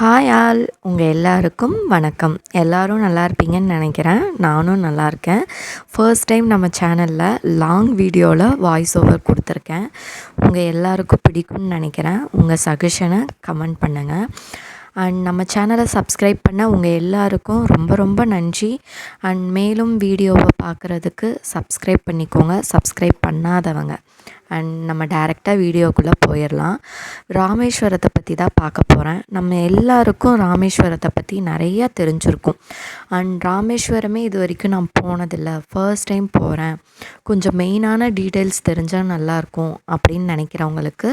Hi all உங்கள் எல்லாருக்கும் வணக்கம். எல்லோரும் நல்லா இருப்பீங்கன்னு நினைக்கிறேன். நானும் நல்லா இருக்கேன். ஃபர்ஸ்ட் டைம் நம்ம சேனலில் லாங் வீடியோவில் வாய்ஸ் ஓவர் கொடுத்துருக்கேன். உங்கள் எல்லாருக்கும் பிடிக்கும்னு நினைக்கிறேன். உங்கள் சஜஷனை கமெண்ட் பண்ணுங்கள் அண்ட் நம்ம சேனலை சப்ஸ்கிரைப் பண்ண உங்கள் எல்லாருக்கும் ரொம்ப ரொம்ப நன்றி. அண்ட் மேலும் வீடியோவை பார்க்குறதுக்கு சப்ஸ்கிரைப் பண்ணிக்கோங்க. சப்ஸ்கிரைப் பண்ணாதவங்க. அண்ட் நம்ம டேரெக்டாக வீடியோக்குள்ளே போயிடலாம் ராமேஸ்வரத்தை பற்றி தான் பார்க்க போகிறேன் நம்ம எல்லாருக்கும் ராமேஸ்வரத்தை பற்றி நிறையா தெரிஞ்சிருக்கும். அண்ட் ராமேஸ்வரமே இது வரைக்கும் நான் போனதில்லை. ஃபர்ஸ்ட் டைம் போகிறேன் கொஞ்சம் மெயினான டீட்டெயில்ஸ் தெரிஞ்சால் நல்லாயிருக்கும் அப்படின்னு நினைக்கிறவங்களுக்கு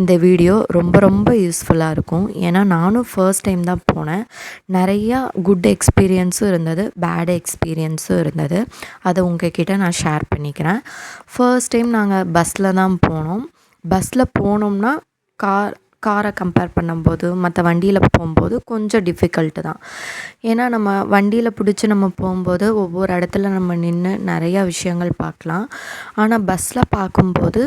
இந்த வீடியோ ரொம்ப ரொம்ப யூஸ்ஃபுல்லாக இருக்கும். ஏன்னா நானும் ஃபர்ஸ்ட் டைம் தான் போனேன். நிறையா குட் எக்ஸ்பீரியன்ஸும் இருந்தது பேட் எக்ஸ்பீரியன்ஸும் இருந்தது. அதை உங்ககிட்ட நான் ஷேர் பண்ணிக்கிறேன். ஃபர்ஸ்ட் டைம் நாங்கள் பஸ்ஸில் தான் போனோம். பஸ்ஸில் போனோம்னா கார் காரை கம்பேர் பண்ணும்போது மற்ற வண்டியில் போகும்போது கொஞ்சம் டிஃபிகல்ட்டு தான். ஏன்னா நம்ம வண்டியில் பிடிச்சி நம்ம போகும்போது ஒவ்வொரு இடத்துல நம்ம நின்று நிறையா விஷயங்கள் பார்க்கலாம். ஆனால் பஸ்ஸில் பார்க்கும்போது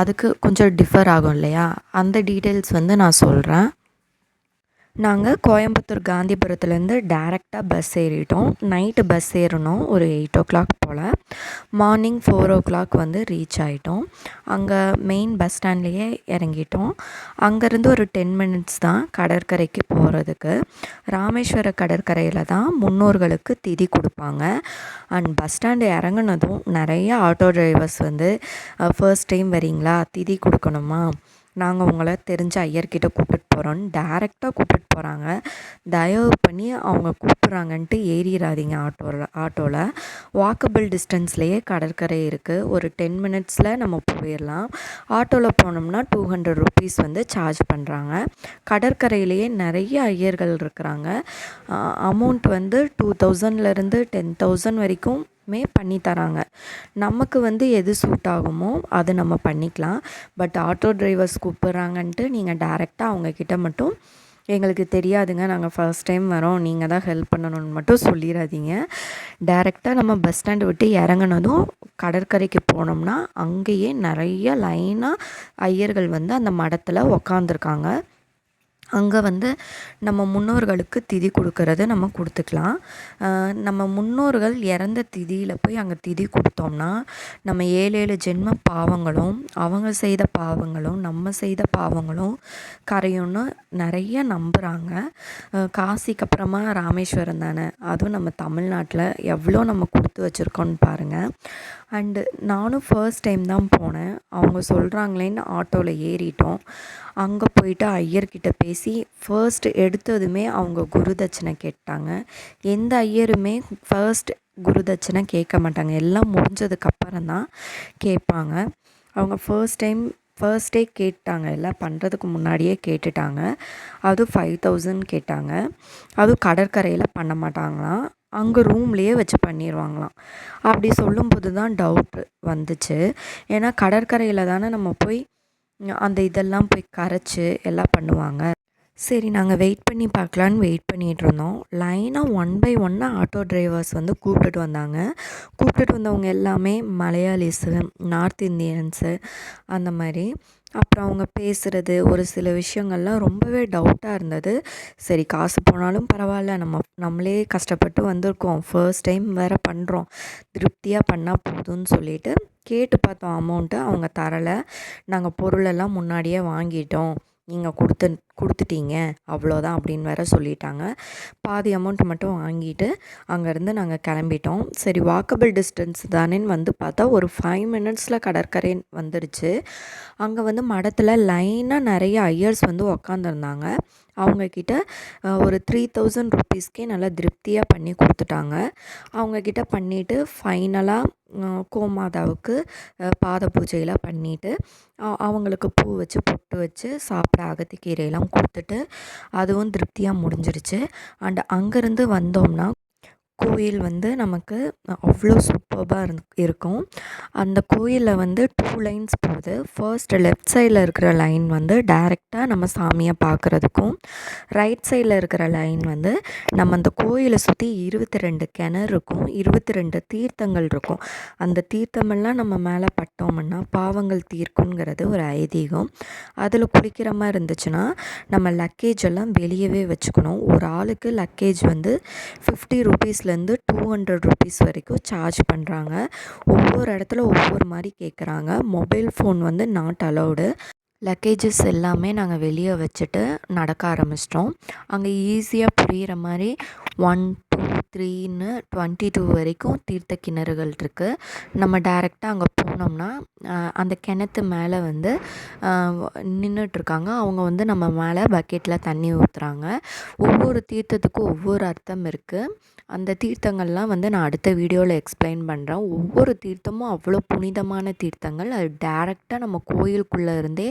அதுக்கு கொஞ்சம் டிஃபர் ஆகும் இல்லையா? அந்த டீட்டெயில்ஸ் வந்து நான் சொல்கிறேன் நாங்கள் கோயம்புத்தூர் காந்திபுரத்துலேருந்து டேரெக்டாக பஸ் ஏறிட்டோம். நைட்டு பஸ் ஏறினோம் ஒரு எயிட் ஓ கிளாக் போல். மார்னிங் ஃபோர் ஓ கிளாக் வந்து ரீச் ஆகிட்டோம் அங்கே மெயின் பஸ் ஸ்டாண்ட்லேயே இறங்கிட்டோம். அங்கேருந்து ஒரு டென் மினிட்ஸ் தான் கடற்கரைக்கு போகிறதுக்கு ராமேஸ்வர கடற்கரையில் தான் முன்னோர்களுக்கு திதி கொடுப்பாங்க. அண்ட் பஸ் ஸ்டாண்டு இறங்குனதும் நிறைய ஆட்டோ டிரைவர்ஸ் வந்து ஃபர்ஸ்ட் டைம் வரீங்களா திதி கொடுக்கணுமா? நாங்கள் உங்களை தெரிஞ்ச ஐயர்கிட்ட கூப்பிட்டு போகிறோன்னு டேரெக்டாக கூப்பிட்டு போகிறாங்க தயவு பண்ணி அவங்க கூப்பிட்றாங்கன்ட்டு ஏறிடாதீங்க ஆட்டோவில் ஆட்டோவில் வாக்கபிள் டிஸ்டன்ஸ்லேயே கடற்கரை இருக்குது ஒரு டென் மினிட்ஸில் நம்ம போயிடலாம். ஆட்டோவில் போனோம்னா டூ ஹண்ட்ரட் ருபீஸ் வந்து சார்ஜ் பண்ணுறாங்க கடற்கரையிலேயே நிறைய ஐயர்கள் இருக்கிறாங்க. அமௌண்ட் வந்து டூ தௌசண்ட்லேருந்து டென் தௌசண்ட் வரைக்கும் மே பண்ணி தராங்க. நமக்கு வந்து எது சூட் ஆகுமோ அது நம்ம பண்ணிக்கலாம். பட் ஆட்டோ டிரைவர்ஸ் கூப்பிட்றாங்கன்ட்டு நீங்கள் டேரெக்டாக அவங்கக்கிட்ட மட்டும் எங்களுக்கு தெரியாதுங்க நாங்கள் ஃபர்ஸ்ட் டைம் வரோம் நீங்கள் தான் ஹெல்ப் பண்ணணும்னு மட்டும் சொல்லிடாதீங்க டேரெக்டாக நம்ம பஸ் ஸ்டாண்டு விட்டு இறங்கினதும் கடற்கரைக்கு போனோம்னா அங்கேயே நிறைய லைனாக ஐயர்கள் வந்து அந்த மடத்தில் உக்காந்துருக்காங்க. அங்கே வந்து நம்ம முன்னோர்களுக்கு திதி கொடுக்கறது நம்ம கொடுத்துக்கலாம். நம்ம முன்னோர்கள் இறந்த திதியில் போய் அங்கே திதி கொடுத்தோம்னா நம்ம ஏழு ஏழு ஜென்ம பாவங்களும் அவங்க செய்த பாவங்களும் நம்ம செய்த பாவங்களும் கரையும்னு நிறைய நம்புகிறாங்க காசிக்கு அப்புறமா ராமேஸ்வரம் தானே? அதுவும் நம்ம தமிழ்நாட்டில் எவ்வளோ நம்ம கொடுத்து வச்சுருக்கோன்னு பாருங்கள் அண்டு நானும் ஃபர்ஸ்ட் டைம் தான் போனேன். அவங்க சொல்கிறாங்களேன்னு ஆட்டோவில் ஏறிட்டோம். அங்கே போயிட்டு ஐயர்கிட்ட பேசி ஃபர்ஸ்ட் எடுத்ததுமே அவங்க குருதட்சணை கேட்டாங்க. எந்த ஐயருமே ஃபர்ஸ்ட் குருதட்சணை கேட்க மாட்டாங்க. எல்லாம் முடிஞ்சதுக்கப்புறம் தான் கேட்பாங்க. அவங்க ஃபர்ஸ்ட் டைம் ஃபர்ஸ்டே கேட்டாங்க. எல்லாம் பண்ணுறதுக்கு முன்னாடியே கேட்டுட்டாங்க. அதுவும் ஃபைவ் தௌசண்ட் கேட்டாங்க. அதுவும் கடற்கரையில் பண்ண மாட்டாங்களாம். அங்கே ரூம்லேயே வச்சு பண்ணிடுவாங்களாம் அப்படி சொல்லும்போது தான் டவுட்டு வந்துச்சு. ஏன்னா கடற்கரையில் தானே நம்ம போய் அந்த இதெல்லாம் போய் கரைச்சி எல்லாம் பண்ணுவாங்க. சரி நாங்கள் வெயிட் பண்ணி பார்க்கலான்னு வெயிட் பண்ணிகிட்டு இருந்தோம். லைனாக ஒன் பை ஒன்னாக ஆட்டோ டிரைவர்ஸ் வந்து கூப்பிட்டுட்டு வந்தாங்க. கூப்பிட்டுட்டு வந்தவங்க எல்லாமே மலையாளிஸு நார்த் இந்தியன்ஸு அந்த மாதிரி. அப்புறம் அவங்க பேசுகிறது ஒரு சில விஷயங்கள்லாம் ரொம்பவே டவுட்டாக இருந்தது. சரி காசு போனாலும் பரவாயில்ல. நம்ம நம்மளே கஷ்டப்பட்டு வந்திருக்கோம். ஃபர்ஸ்ட் டைம் வேறு பண்ணுறோம் திருப்தியாக பண்ணால் போதும்னு சொல்லிட்டு கேட்டு பார்த்தோம் அமௌண்ட்டு அவங்க தரலை. நாங்கள் பொருளெல்லாம் முன்னாடியே வாங்கிட்டோம். நீங்கள் கொடுத்து கொடுத்துட்டீங்க அவ்வளோதான் அப்படின்னு வேற சொல்லிட்டாங்க. பாதி அமௌண்ட் மட்டும் வாங்கிட்டு அங்கேருந்து நாங்கள் கிளம்பிட்டோம். சரி வாக்கபிள் டிஸ்டன்ஸ் தானேன்னு வந்து பார்த்தா ஒரு ஃபைவ் மினிட்ஸில் கடற்கரை வந்துடுச்சு. அங்கே வந்து மடத்தில் லைனாக நிறைய ஐயர்ஸ் வந்து உக்காந்துருந்தாங்க. அவங்கக்கிட்ட ஒரு த்ரீ தௌசண்ட் ருப்பீஸ்க்கே நல்லா திருப்தியாக பண்ணி கொடுத்துட்டாங்க. அவங்கக்கிட்ட பண்ணிவிட்டு ஃபைனலாக கோமாதாவுக்கு பாத பூஜையெல்லாம் பண்ணிவிட்டு அவங்களுக்கு பூ வச்சு பொட்டு வச்சு சாப்பிட அகத்திக்கீரையெல்லாம் கொடுத்துட்டு அதுவும் திருப்தியாக முடிஞ்சிருச்சு. அண்ட் அங்கேருந்து வந்தோம்னா கோயில் வந்து நமக்கு அவ்வளோ சூப்பர்பாக இருந் இருக்கும். அந்த கோயிலில் வந்து டூ லைன்ஸ் போகுது ஃபர்ஸ்ட் லெஃப்ட் சைடில் இருக்கிற லைன் வந்து டைரெக்டாக நம்ம சாமியை பார்க்குறதுக்கும் ரைட் சைடில் இருக்கிற லைன் வந்து நம்ம அந்த கோயிலை சுற்றி இருபத்தி ரெண்டு கிணறு இருக்கும் இருபத்தி ரெண்டு தீர்த்தங்கள் இருக்கும். அந்த தீர்த்தமெல்லாம் நம்ம மேலே பட்டோம்னா பாவங்கள் தீர்க்குங்கிறது ஒரு ஐதீகம். அதில் குளிக்கிற மாதிரி இருந்துச்சுன்னா நம்ம லக்கேஜ் எல்லாம் வெளியவே வச்சுக்கணும். ஒரு ஆளுக்கு லக்கேஜ் வந்து ஃபிஃப்டி ருபீஸ்லேருந்து டூ ஹண்ட்ரட் ருபீஸ் வரைக்கும் சார்ஜ் பண்ணுறாங்க ஒவ்வொரு இடத்துல ஒவ்வொரு மாதிரி கேட்குறாங்க மொபைல் ஃபோன் வந்து நாட் அலௌடு லக்கேஜஸ் எல்லாமே நாங்கள் வெளியே வச்சுட்டு நடக்க ஆரம்பிச்சிட்டோம். அங்கே ஈஸியாக புரிகிற மாதிரி ஒன் டூ த்ரீன்னு டுவெண்ட்டி டூ வரைக்கும் தீர்த்த கிணறுகள் இருக்குது நம்ம டேரெக்டாக அங்கே போனோம்னா அந்த கிணத்து மேலே வந்து நின்றுட்டுருக்காங்க அவங்க வந்து நம்ம மேலே பக்கெட்டில் தண்ணி ஊற்றுறாங்க ஒவ்வொரு தீர்த்தத்துக்கும் ஒவ்வொரு அர்த்தம் இருக்குது அந்த தீர்த்தங்கள்லாம் வந்து நான் அடுத்த வீடியோவில் எக்ஸ்பிளைன் பண்ணுறேன் ஒவ்வொரு தீர்த்தமும் அவ்வளோ புனிதமான தீர்த்தங்கள். அது டேரெக்டாக நம்ம கோயிலுக்குள்ளே இருந்தே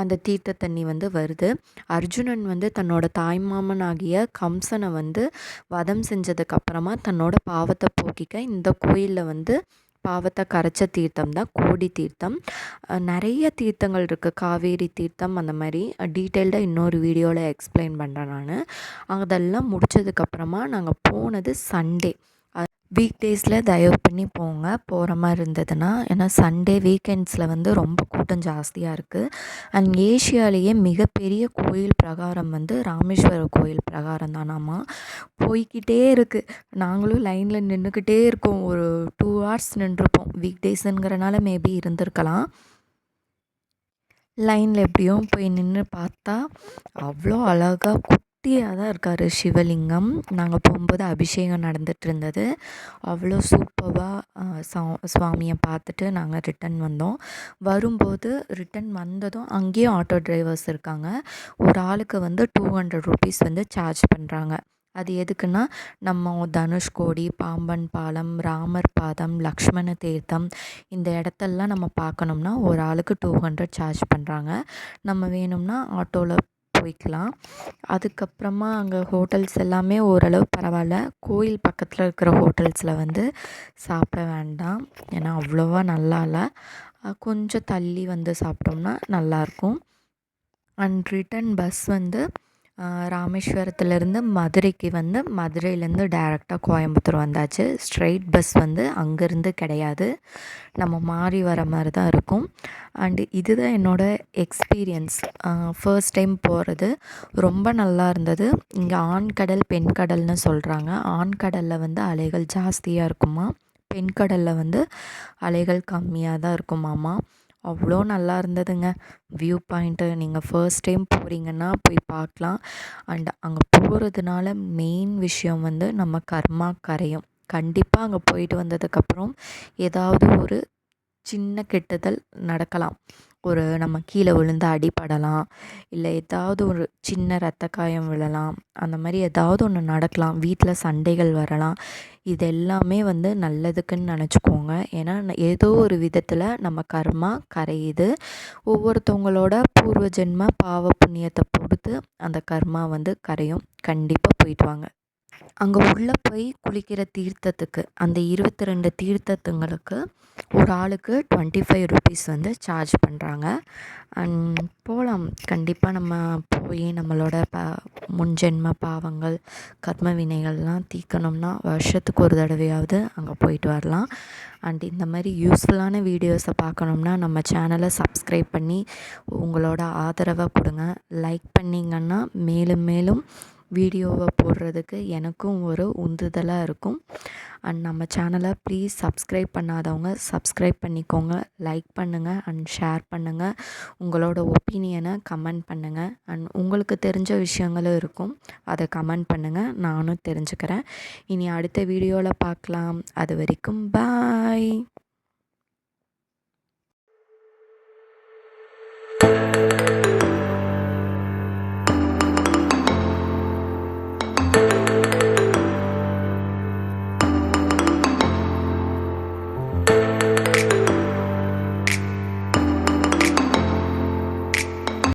அந்த தீர்த்த தண்ணி வந்து வருது. அர்ஜுனன் வந்து தன்னோட தாய்மாமன் ஆகிய கம்சனை வந்து வதம் செஞ்சதுக்கு அதுக்கப்புறமா தன்னோட பாவத்தை போக்கிக்க இந்த கோயிலில் வந்து பாவத்தை கரைச்ச தீர்த்தம் தான் கோடி தீர்த்தம். நிறைய தீர்த்தங்கள் இருக்குது காவேரி தீர்த்தம் அந்த மாதிரி. டீட்டெயில்டாக இன்னொரு வீடியோவில் எக்ஸ்பிளைன் பண்ணுறேன் நான். அதெல்லாம் முடித்ததுக்கப்புறமா நாங்கள் போனது சண்டே. வீக் டேஸில் தயவு பண்ணி போங்க. போகிற மாதிரி இருந்ததுன்னா ஏன்னா சண்டே வீக்கெண்ட்ஸில் வந்து ரொம்ப கூட்டம் ஜாஸ்தியாக இருக்குது அண்ட் ஏஷியாலேயே மிகப்பெரிய கோயில் பிரகாரம் வந்து ராமேஸ்வரம் கோயில் பிரகாரம் தானாமா. போய்கிட்டே இருக்குது நாங்களும் லைனில் நின்றுக்கிட்டே இருக்கோம். ஒரு டூ ஹவர்ஸ் நின்றுருப்போம் வீக் டேஸுங்கிறனால மேபி இருந்திருக்கலாம் லைனில் எப்படியும் போய் நின்று பார்த்தா அவ்வளோ அழகாக குட்டியாக தான் இருக்கார் சிவலிங்கம். நாங்கள் போகும்போது அபிஷேகம் நடந்துகிட்டு இருந்தது அவ்வளோ சூப்பராக சா சுவாமியை பார்த்துட்டு நாங்கள் ரிட்டன் வந்தோம். வரும்போது ரிட்டன் வந்ததும் அங்கேயும் ஆட்டோ டிரைவர்ஸ் இருக்காங்க. ஒரு ஆளுக்கு வந்து டூ ஹண்ட்ரட் ருபீஸ் வந்து சார்ஜ் பண்ணுறாங்க அது எதுக்குன்னா நம்ம தனுஷ்கோடி பாம்பன் பாலம் ராமர் பாதம் லக்ஷ்மண தீர்த்தம் இந்த இடத்தெல்லாம் நம்ம பார்க்கணும்னா ஒரு ஆளுக்கு டூ ஹண்ட்ரட் சார்ஜ் பண்ணுறாங்க நம்ம வேணும்னா ஆட்டோவில் போய்க்கலாம் அதுக்கப்புறமா அங்கே ஹோட்டல்ஸ் எல்லாமே ஓரளவு பரவாயில்ல. கோயில் பக்கத்தில் இருக்கிற ஹோட்டல்ஸில் வந்து சாப்பிட வேண்டாம். ஏன்னா அவ்வளோவா நல்லா இல்லை. கொஞ்சம் தள்ளி வந்து சாப்பிட்டோம்னா நல்லாயிருக்கும் அண்ட் ரிட்டன் பஸ் வந்து ராமேஸ்வரத்துலேருந்து மதுரைக்கு வந்து மதுரையிலேருந்து டேரெக்டாக கோயம்புத்தூர் வந்தாச்சு. ஸ்ட்ரெயிட் பஸ் வந்து அங்கேருந்து கிடையாது. நம்ம மாறி வர மாதிரி தான் இருக்கும். அண்டு இதுதான் என்னோடய எக்ஸ்பீரியன்ஸ் ஃபர்ஸ்ட் டைம் போகிறது ரொம்ப நல்லா இருந்தது. இங்கே ஆண் கடல் பெண் கடல்னு சொல்கிறாங்க ஆண் கடலில் வந்து அலைகள் ஜாஸ்தியாக இருக்குமா? பெண் கடலில் வந்து அலைகள் கம்மியாக தான் இருக்குமாமா அவ்வளோ நல்லா இருந்ததுங்க. வியூ பாயிண்ட்டு நீங்கள் ஃபர்ஸ்ட் டைம் போகிறீங்கன்னா போய் பார்க்கலாம். அண்ட் அங்கே போகிறதுனால மெயின் விஷயம் வந்து நம்ம கர்மா கரையும். கண்டிப்பாக அங்கே போயிட்டு வந்ததுக்கப்புறம் ஏதாவது ஒரு சின்ன கெட்டுதல் நடக்கலாம். ஒரு நம்ம கீழே விழுந்து அடிபடலாம். இல்லை ஏதாவது ஒரு சின்ன ரத்த காயம் விழலாம். அந்த மாதிரி ஏதாவது ஒன்று நடக்கலாம். வீட்டில் சண்டைகள் வரலாம். இது எல்லாமே வந்து நல்லதுக்குன்னு நினச்சிக்கோங்க. ஏன்னா ஏதோ ஒரு விதத்தில் நம்ம கர்மா கரையுது. ஒவ்வொருத்தவங்களோட பூர்வ ஜென்ம பாவ புண்ணியத்தை பொறுத்து அந்த கர்மா வந்து கரையும். கண்டிப்பாக போயிட்டு வாங்க. அங்கே உள்ளே போய் குளிக்கிற தீர்த்தத்துக்கு அந்த இருபத்தி ரெண்டு தீர்த்தத்துங்களுக்கு ஒரு ஆளுக்கு டுவெண்ட்டி ஃபைவ் ருபீஸ் வந்து சார்ஜ் பண்ணுறாங்க அண்ட் போகலாம் கண்டிப்பாக நம்ம போய் நம்மளோட ப முன்ஜென்ம பாவங்கள் கர்ம வினைகள்லாம் தீர்க்கணும்னா வருஷத்துக்கு ஒரு தடவையாவது அங்கே போயிட்டு வரலாம். அண்ட் இந்த மாதிரி யூஸ்ஃபுல்லான வீடியோஸை பார்க்கணும்னா நம்ம சேனலை சப்ஸ்கிரைப் பண்ணி உங்களோட ஆதரவை கொடுங்க. லைக் பண்ணிங்கன்னா மேலும் மேலும் வீடியோவை போடுறதுக்கு எனக்கும் ஒரு உந்துதலாக இருக்கும். அண்ட் நம்ம சேனலை ப்ளீஸ் சப்ஸ்கிரைப் பண்ணாதவங்க சப்ஸ்கிரைப் பண்ணிக்கோங்க லைக் பண்ணுங்கள் அண்ட் ஷேர் பண்ணுங்கள் உங்களோட ஒப்பீனியனை கமெண்ட் பண்ணுங்கள் அண்ட் உங்களுக்கு தெரிஞ்ச விஷயங்களும் இருக்கும். அதை கமெண்ட் பண்ணுங்கள் நானும் தெரிஞ்சுக்கிறேன். இனி அடுத்த வீடியோவில் பார்க்கலாம். அது வரைக்கும் பாய்